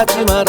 始ま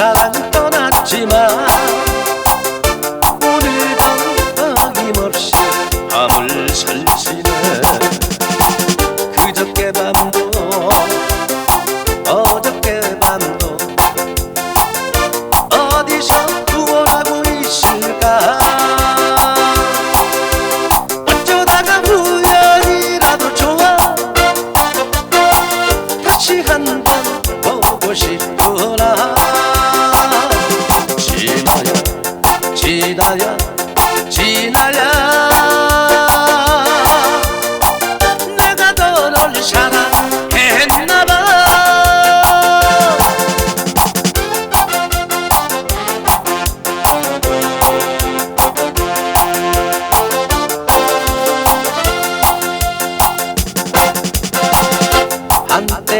사랑은 떠났지만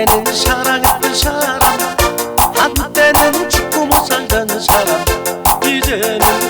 한때는 사랑했던 사람 한때는 죽고 못 살던 사람 이제는